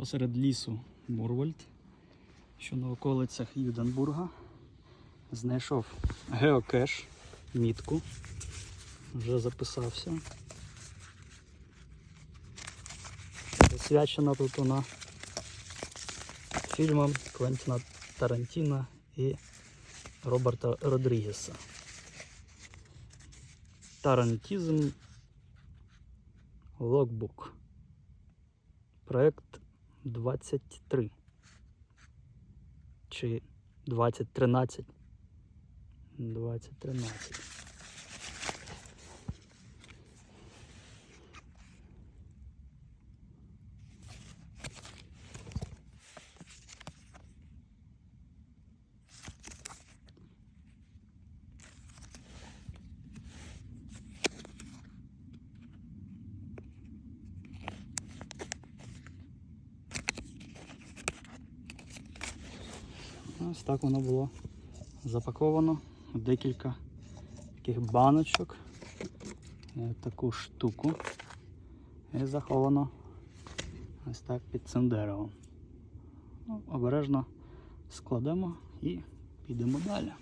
посеред лісу Мурвальд, що на околицях Юденбурга. Знайшов геокеш, мітку. Вже записався. Посвячена тут вона фільмам Квентіна Тарантіна і Роберта Родрігеса. Тарантізм Логбук. Проект 23. Чи 2013. 2013. Ось так воно було запаковано декілька таких баночок. Е, Таку штуку. І заховано ось так під цим деревом. Ну, обережно складемо і підемо далі.